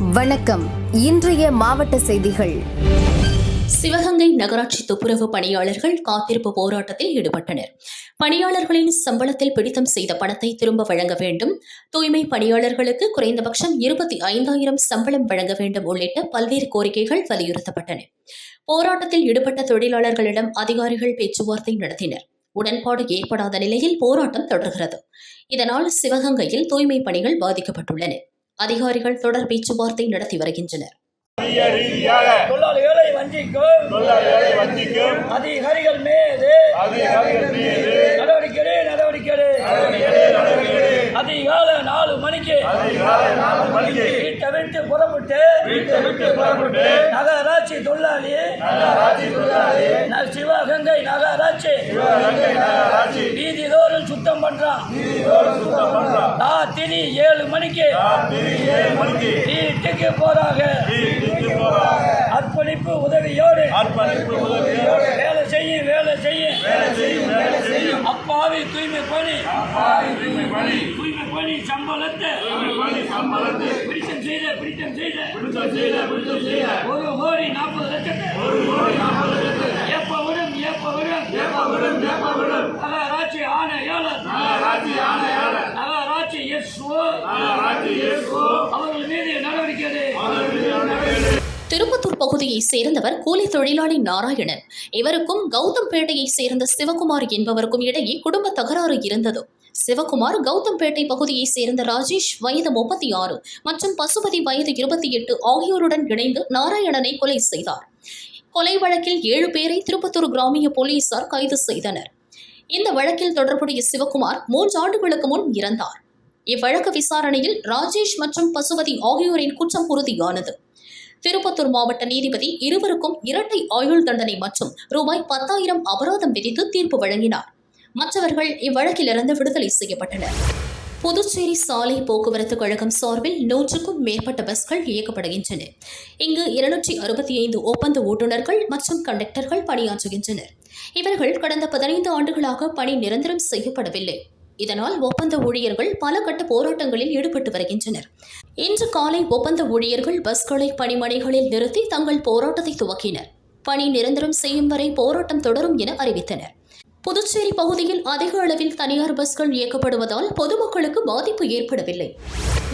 வணக்கம். இன்றைய மாவட்ட செய்திகள். சிவகங்கை நகராட்சி துப்புரவு பணியாளர்கள் காத்திருப்பு போராட்டத்தில் ஈடுபட்டனர். பணியாளர்களின் சம்பளத்தில் பிடித்தம் செய்த பணத்தை திரும்ப வழங்க வேண்டும். தூய்மை பணியாளர்களுக்கு குறைந்தபட்சம் இருபத்தி ஐந்தாயிரம் சம்பளம் வழங்க வேண்டும் உள்ளிட்ட பல்வேறு கோரிக்கைகள் வலியுறுத்தப்பட்டன. போராட்டத்தில் ஈடுபட்ட தொழிலாளர்களிடம் அதிகாரிகள் பேச்சுவார்த்தை நடத்தினர். உடன்பாடு ஏற்படாத நிலையில் போராட்டம் தொடர்கிறது. இதனால் சிவகங்கையில் தூய்மை பணிகள் பாதிக்கப்பட்டுள்ளன. அதிகாரிகள் தொடர் பேச்சுவார்த்தை நடத்தி வருகின்றனர். தொழிலாளிகளை வஞ்சிக்கும். அதிகாரிகள் மீது அதிகாரிகள் மீது நடவடிக்கை நடவடிக்கை. அதிகாலை நாலு மணிக்கு வீட்டை விட்டு புறப்பட்டு வீட்டை விட்டு புறப்பட்டு நகராட்சி தொழிலாளி நகராட்சி சிவகங்கை சுத்தம் பண்றான். சுத்தம் பண்றான். ராத்திரி ஏழு மணிக்கு வீட்டுக்கு போறாங்க அர்ப்பணிப்பு உதவியோடு வேலை செய்யும் வேலை செய்யும் அப்பாவி தூய்மை பணி. அப்பாவி தூய்மை பணி. சம்பளத்தை பிடித்தம் செய்த பிடித்தம் செய்த. ஒரு கோடி நாற்பது லட்சத்தை ஒரு கோடி நாற்பது லட்சத்தை ஏப்ப விடும் ஏப்ப விடும் ஏப்பவிடும் நகராட்சி ஆணையாளர் நகராட்சி ஆணையாளர் நகராட்சி எஸ் ஓ நகராட்சி ஏற்போ அவர்கள் மீது நடவடிக்கை எடு. திருப்பத்தூர் பகுதியைச் சேர்ந்தவர் கூலி தொழிலாளி நாராயணன். இவருக்கும் கௌதம்பேட்டையைச் சேர்ந்த சிவகுமார் என்பவருக்கும் இடையே குடும்ப தகராறு இருந்தது. சிவகுமார் கௌதம்பேட்டை பகுதியைச் சேர்ந்த ராஜேஷ் வயது முப்பத்தி ஆறு மற்றும் பசுபதி வயது இருபத்தி எட்டு ஆகியோருடன் இணைந்து நாராயணனை கொலை செய்தார். கொலை வழக்கில் ஏழு பேரை திருப்பத்தூர் கிராமிய போலீசார் கைது செய்தனர். இந்த வழக்கில் தொடர்புடைய சிவகுமார் மூன்று ஆண்டுகளுக்கு முன் இறந்தார். இவ்வழக்கு விசாரணையில் ராஜேஷ் மற்றும் பசுபதி ஆகியோரின் குற்றம் உறுதியானது. திருப்பத்தூர் மாவட்ட நீதிபதி இருவருக்கும் இரட்டை ஆயுள் தண்டனை மற்றும் ரூபாய் பத்தாயிரம் அபராதம் விதித்து தீர்ப்பு வழங்கினார். மற்றவர்கள் இவ்வழக்கிலிருந்து விடுதலை செய்யப்பட்டனர். புதுச்சேரி சாலை போக்குவரத்து கழகம் சார்பில் நூற்றுக்கும் மேற்பட்ட பஸ்கள் இயக்கப்படுகின்றன. இங்கு இருநூற்றி அறுபத்தி ஐந்து ஒப்பந்த ஓட்டுநர்கள் மற்றும் கண்டக்டர்கள் பணியாற்றுகின்றனர். இவர்கள் கடந்த பதினைந்து ஆண்டுகளாக பணி நிரந்தரம் செய்யப்படவில்லை. இதனால் ஒப்பந்த ஊழியர்கள் பல கட்ட போராட்டங்களில் ஈடுபட்டு வருகின்றனர். இன்று காலை ஒப்பந்த ஊழியர்கள் பஸ்களை பணிமனைகளில் நிறுத்தி தங்கள் போராட்டத்தை துவக்கினர். பணி நிரந்தரம் செய்யும் வரை போராட்டம் தொடரும் என அறிவித்தனர். புதுச்சேரி பகுதியில் அதிக அளவில் தனியார் பஸ்கள் இயக்கப்படுவதால் பொதுமக்களுக்கு பாதிப்பு ஏற்படவில்லை.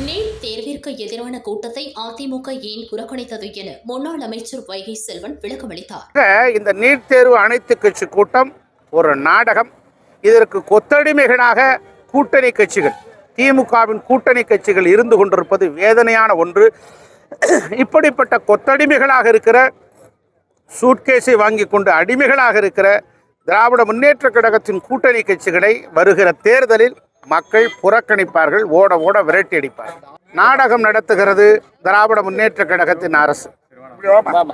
நீட் தேர்விற்கு எதிரான கூட்டத்தை அதிமுக ஏன் புறக்கணித்தது என முன்னாள் அமைச்சர் வைகை செல்வன் விளக்கமளித்தார். இந்த நீட் தேர்வு அனைத்து கட்சி கூட்டம் ஒரு நாடகம் இதற்கு கொத்தடிமைகளாக கூட்டணி கட்சிகள் திமுகவின் கூட்டணி கட்சிகள் இருந்து கொண்டிருப்பது வேதனையான ஒன்று. இப்படிப்பட்ட கொத்தடிமைகளாக இருக்கிற சூட்கேஸை வாங்கி கொண்டு அடிமைகளாக இருக்கிற திராவிட முன்னேற்ற கழகத்தின் கூட்டணி கட்சிகளை வருகிற தேர்தலில் மக்கள் புறக்கணிப்பார்கள் ஓட ஓட விரட்டி அடிப்பார்கள். நாடகம் நடத்துகிறது திராவிட முன்னேற்ற கழகத்தின் அரசு.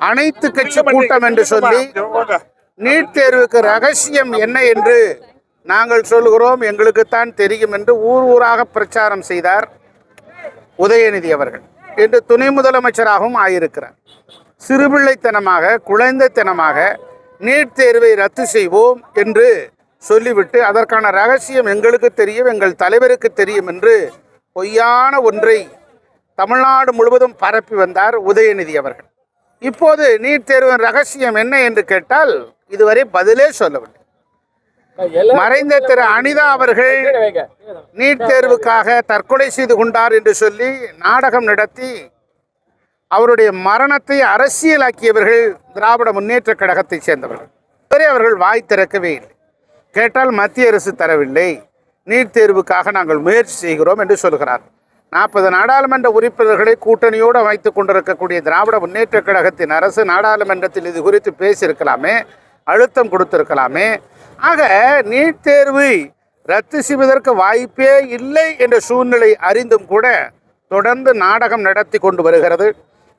அனைத்து கட்சி கூட்டம் என்று சொல்லி நீட் தேர்வுக்கு ரகசியம் என்ன என்று நாங்கள் சொல்கிறோம் எங்களுக்குத்தான் தெரியும் என்று ஊர் ஊராக பிரச்சாரம் செய்தார் உதயநிதி அவர்கள். என்று துணை முதலமைச்சராகவும் ஆயிருக்கிறார். சிறுபிள்ளைத்தனமாக குழந்தைத்தனமாக நீட் தேர்வை ரத்து செய்வோம் என்று சொல்லிவிட்டு அதற்கான ரகசியம் எங்களுக்கு தெரியும் எங்கள் தலைவருக்கு தெரியும் என்று பொய்யான ஒன்றை தமிழ்நாடு முழுவதும் பரப்பி வந்தார் உதயநிதி அவர்கள். இப்போது நீட் தேர்வின் ரகசியம் என்ன என்று கேட்டால் இதுவரை பதிலே சொல்லவில்லை. மறைந்த திரு அனிதா அவர்கள் நீட் தேர்வுக்காக தற்கொலை செய்து கொண்டார் என்று சொல்லி நாடகம் நடத்தி அவருடைய மரணத்தை அரசியலாக்கியவர்கள் திராவிட முன்னேற்ற கழகத்தைச் சேர்ந்தவர்கள். இதுவரை அவர்கள் வாய் திறக்கவே இல்லை. கேட்டால் மத்திய அரசு தரவில்லை. நீட் தேர்வுக்காக நாங்கள் முயற்சி செய்கிறோம் என்று சொல்கிறார். நாற்பது நாடாளுமன்ற உறுப்பினர்களை கூட்டணியோடு வைத்துக் கொண்டிருக்கக்கூடிய திராவிட முன்னேற்ற கழகத்தின் அரசு நாடாளுமன்றத்தில் இது குறித்து பேசியிருக்கலாமே அழுத்தம் கொடுத்திருக்கலாமே ஆக நீட் தேர்வை ரத்து செய்வதற்கு வாய்ப்பே இல்லை என்ற சூழ்நிலை அறிந்தும் கூட தொடர்ந்து நாடகம் நடத்தி கொண்டு வருகிறது.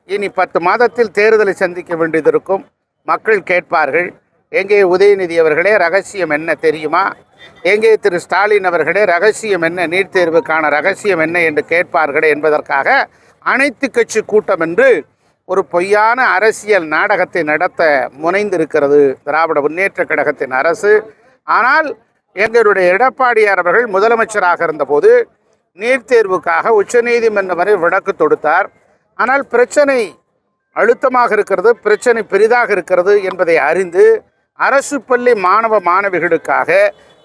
இனி பத்து மாதத்தில் தேர்தலை சந்திக்க வேண்டியது இருக்கும். மக்கள் கேட்பார்கள் எங்கே உதயநிதி அவர்களே ரகசியம் என்ன தெரியுமா? எங்கே திரு ஸ்டாலின் அவர்களே ரகசியம் என்ன? நீட் தேர்வுக்கான ரகசியம் என்ன என்று கேட்பார்களே என்பதற்காக அனைத்து கட்சி கூட்டம் என்று ஒரு பொய்யான அரசியல் நாடகத்தை நடத்த முனைந்திருக்கிறது திராவிட முன்னேற்ற கழகத்தின் அரசு. ஆனால் எங்களுடைய எடப்பாடியார் அவர்கள் முதலமைச்சராக இருந்தபோது நீட் தேர்வுக்காக உச்சநீதிமன்றம் வரை விளக்கு தொடுத்தார். ஆனால் பிரச்சனை அழுத்தமாக இருக்கிறது பிரச்சனை பெரிதாக இருக்கிறது என்பதை அறிந்து அரசு பள்ளி மாணவ மாணவிகளுக்காக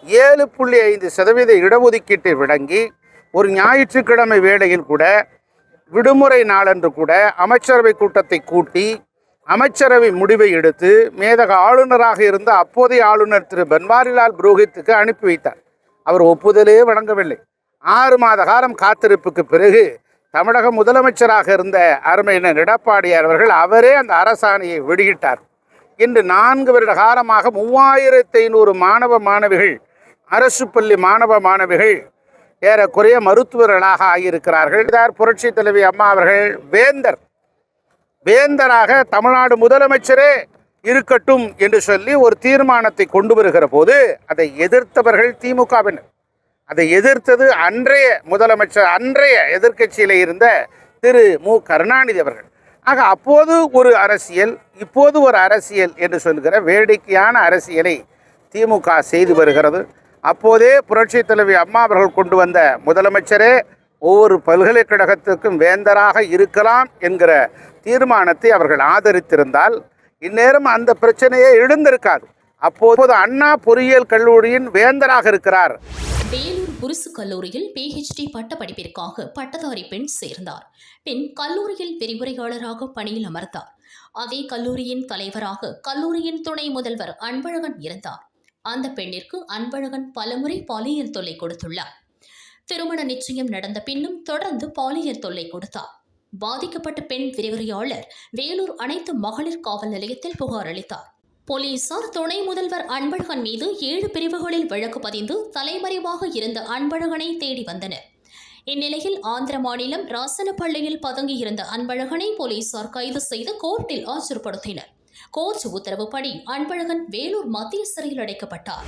ஏழு புள்ளி ஐந்து சதவீத இடஒதுக்கீட்டை விளங்கி ஒரு ஞாயிற்றுக்கிழமை வேளையில் கூட விடுமுறை நாளன்று கூட அமைச்சரவை கூட்டத்தை கூட்டி அமைச்சரவை முடிவை எடுத்து மேதக ஆளுநராக இருந்த அப்போதைய ஆளுநர் திரு பன்வாரிலால் புரோஹித்துக்கு அனுப்பி வைத்தார். அவர் ஒப்புதலே வழங்கவில்லை. ஆறு மாத காலம் காத்திருப்புக்கு பிறகு தமிழக முதலமைச்சராக இருந்த அருமையினர் எடப்பாடியார் அவர்கள் அவரே அந்த அரசாணையை வெளியிட்டார். இன்று நான்கு வருட காலமாக மூவாயிரத்தி ஐநூறு மாணவ மாணவிகள் அரசு பள்ளி மாணவ மாணவிகள் ஏறக்குறைய மருத்துவர்களாக ஆகியிருக்கிறார்கள். இதார் புரட்சி தலைவி அம்மா அவர்கள் வேந்தர். வேந்தராக தமிழ்நாடு முதலமைச்சரே இருக்கட்டும் என்று சொல்லி ஒரு தீர்மானத்தை கொண்டு வருகிற போது அதை எதிர்த்தவர்கள் திமுகவினர். அதை எதிர்த்தது அன்றைய முதலமைச்சர் அன்றைய எதிர்க்கட்சியில் இருந்த திரு மு. கருணாநிதி அவர்கள். ஆக அப்போது ஒரு அரசியல் இப்போது ஒரு அரசியல் என்று சொல்கிற வேடிக்கையான அரசியலை திமுக செய்து வருகிறது. அப்போதே புரட்சி தலைவி அம்மா அவர்கள் கொண்டு வந்த முதலமைச்சரே ஒவ்வொரு பல்கலைக்கழகத்துக்கும் வேந்தராக இருக்கலாம் என்கிற தீர்மானத்தை அவர்கள் ஆதரித்திருந்தால் இந்நேரம் அந்த பிரச்சனையே எழுந்திருக்காது. அப்போது அண்ணா பொறியியல் கல்லூரியின் வேந்தராக இருக்கிறார். வேலூர் குருசு கல்லூரியில் பிஹெச்டி பட்ட படிப்பிற்காக பட்டதாரி பெண் சேர்ந்தார். பின் கல்லூரியில் விரிவுரையாளராக பணியில் அமர்ந்தார். அதே கல்லூரியின் தலைவராக கல்லூரியின் துணை முதல்வர் அன்பழகன் இருந்தார். அந்த பெண்ணிற்கு அன்பழகன் பலமுறை பாலியல் தொல்லை கொடுத்துள்ளார். திருமண நிச்சயம் நடந்த பின்னும் தொடர்ந்து பாலியல் தொல்லை கொடுத்தார். பாதிக்கப்பட்ட பெண் விரிவுரையாளர் வேலூர் அனைத்து மகளிர் காவல் நிலையத்தில் புகார் அளித்தார். போலீசார் துணை முதல்வர் அன்பழகன் மீது ஏழு பிரிவுகளில் வழக்கு பதிந்து தலைமறைவாக இருந்த அன்பழகனை தேடி வந்தனர். இந்நிலையில் ஆந்திர மாநிலம் ராசனப்பள்ளியில் பதுங்கியிருந்த அன்பழகனை போலீசார் கைது செய்து கோர்ட்டில் ஆஜர்படுத்தினர். கோர்ட் உத்தரவுப்படி அன்பழகன் வேலூர் மத்திய சிறையில் அடைக்கப்பட்டார்.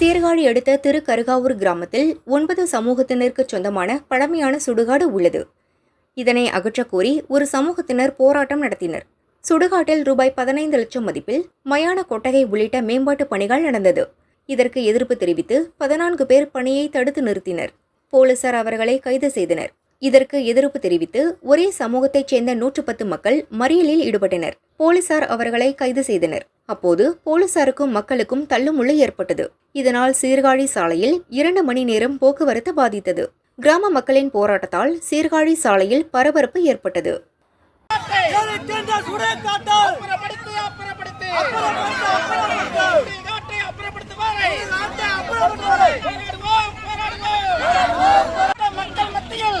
சீர்காழி அடுத்த திருக்கருகாவூர் கிராமத்தில் ஒன்பது சமூகத்தினருக்கு சொந்தமான பழமையான சுடுகாடு உள்ளது. இதனை அகற்றக்கோரி ஒரு சமூகத்தினர் போராட்டம் நடத்தினர். சுடுகாட்டில் ரூபாய் பதினைந்து லட்சம் மதிப்பில் மயான கொட்டகை உள்ளிட்ட மேம்பாட்டு பணிகள் நடந்தது. இதற்கு எதிர்ப்பு தெரிவித்து பதினான்கு பேர் பணியை தடுத்து நிறுத்தினர். போலீசார் அவர்களை கைது செய்தனர். இதற்கு எதிர்ப்பு தெரிவித்து ஒரே சமூகத்தைச் சேர்ந்த நூற்று பத்து மக்கள் மறியலில் ஈடுபட்டனர். போலீசார் அவர்களை கைது செய்தனர். அப்போது போலீசாருக்கும் மக்களுக்கும் தள்ளுமுள்ளு ஏற்பட்டது. இதனால் சீர்காழி சாலையில் இரண்டு மணி நேரம் போக்குவரத்து பாதித்தது. கிராம மக்களின் போராட்டத்தால் சீர்காழி சாலையில் பரபரப்பு ஏற்பட்டது. அப்புறப்படுத்து, அப்புறப்படுத்து. அப்புறப்படுத்து, அப்புறப்படுத்து. சுடுகாட்டை அப்புறப்படுத்து வரை. போராடுவோம், போராடுவோம். மக்கள் மத்தியில்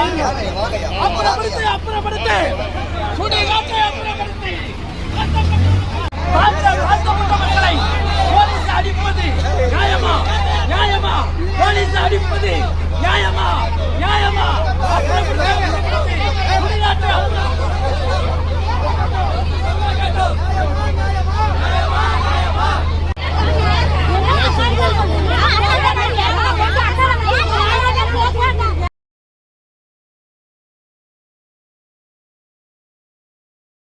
அப்புறப்படுத்து அப்புறப்படுத்து. சுடுகாட்டை அப்புறப்படுத்து. தாழ்த்தப்பட்ட மக்களை போலீஸ் அடிப்பது நியாயமா? நியாயமா? போலீஸ் அடிப்பது நியாயமா? நியாயமா?